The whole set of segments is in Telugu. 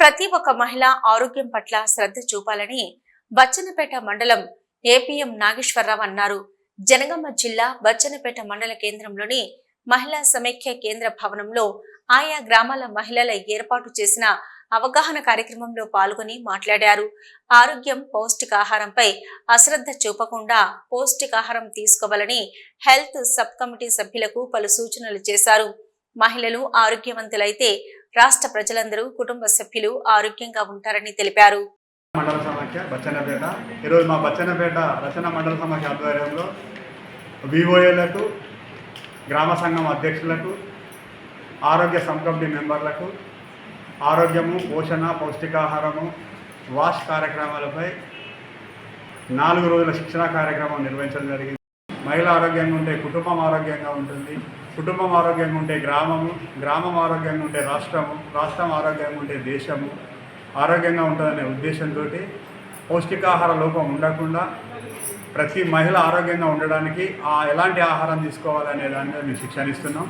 ప్రతి ఒక్క మహిళ ఆరోగ్యం పట్ల శ్రద్ధ చూపాలని బచ్చనపేట మండలం ఏపీఎం నాగేశ్వరరావు అన్నారు. జనగామ జిల్లా బచ్చనపేట మండల కేంద్రంలోని మహిళా సమైక్య కేంద్ర భవనంలో ఆయా గ్రామాల మహిళల ఏర్పాటు చేసిన అవగాహన కార్యక్రమంలో పాల్గొని మాట్లాడారు. ఆరోగ్యం పౌష్టికాహారంపై అశ్రద్ధ చూపకుండా పౌష్టికాహారం తీసుకోవాలని హెల్త్ సబ్ కమిటీ సభ్యులకు పలు సూచనలు చేశారు. మహిళలు ఆరోగ్యవంతులైతే రాష్ట్ర ప్రజలందరూ కుటుంబ సభ్యులు ఆరోగ్యంగా ఉంటారని తెలిపారు. మండల సమాఖ్య బచ్చన్నపేట. ఈరోజు మా బచ్చన్నపేట రచన మండల సమాఖ్య ఆధ్వర్యంలో వివోఏలకు గ్రామ సంఘం అధ్యక్షులకు ఆరోగ్య సంకమిటీ మెంబర్లకు ఆరోగ్యము పోషణ పౌష్టికాహారము వాష్ కార్యక్రమాలపై నాలుగు రోజుల శిక్షణ కార్యక్రమం నిర్వహించడం జరిగింది. మహిళ ఆరోగ్యంగా ఉంటే కుటుంబం ఆరోగ్యంగా ఉంటుంది. కుటుంబం ఆరోగ్యంగా ఉంటే గ్రామము గ్రామం ఆరోగ్యంగా ఉంటే రాష్ట్రము రాష్ట్రం ఆరోగ్యంగా ఉంటే దేశము ఆరోగ్యంగా ఉంటుందనే ఉద్దేశంతో పౌష్టికాహార లోపం ఉండకుండా ప్రతి మహిళ ఆరోగ్యంగా ఉండడానికి ఆ ఎలాంటి ఆహారం తీసుకోవాలనే దాని మీద మేము శిక్షణ ఇస్తున్నాం.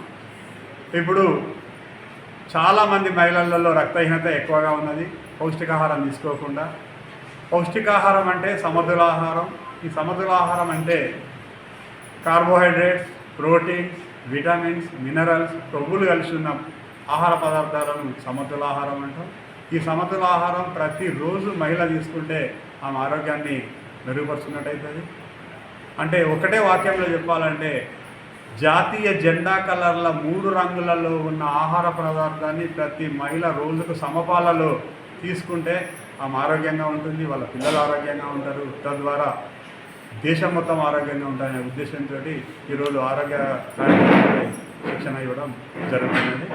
ఇప్పుడు చాలామంది మహిళలలో రక్తహీనత ఎక్కువగా ఉన్నది పౌష్టికాహారం తీసుకోకుండా. పౌష్టికాహారం అంటే సమతులాహారం. ఈ సమతులాహారం అంటే కార్బోహైడ్రేట్స్ ప్రోటీన్స్ విటమిన్స్ మినరల్స్ కొవ్వులు కలిసి ఉన్న ఆహార పదార్థాలను సమతుల ఆహారం అంటాం. ఈ సమతుల ఆహారం ప్రతిరోజు మహిళ తీసుకుంటే ఆమె ఆరోగ్యాన్ని మెరుగుపరుచున్నట్టయితుంది అంటే ఒకటే వాక్యంలో చెప్పాలంటే జాతీయ జెండా కలర్ల మూడు రంగులలో ఉన్న ఆహార పదార్థాన్ని ప్రతి మహిళ రోజుకు సమపాలలో తీసుకుంటే ఆమె ఆరోగ్యంగా ఉంటుంది వాళ్ళ పిల్లలు ఆరోగ్యంగా ఉంటారు. తద్వారా దేశం మొత్తం ఆరోగ్యంగా ఉండాలనే ఉద్దేశంతో ఈరోజు ఆరోగ్య కార్యక్రమాలపై శిక్షణ ఇవ్వడం జరుగుతున్నది.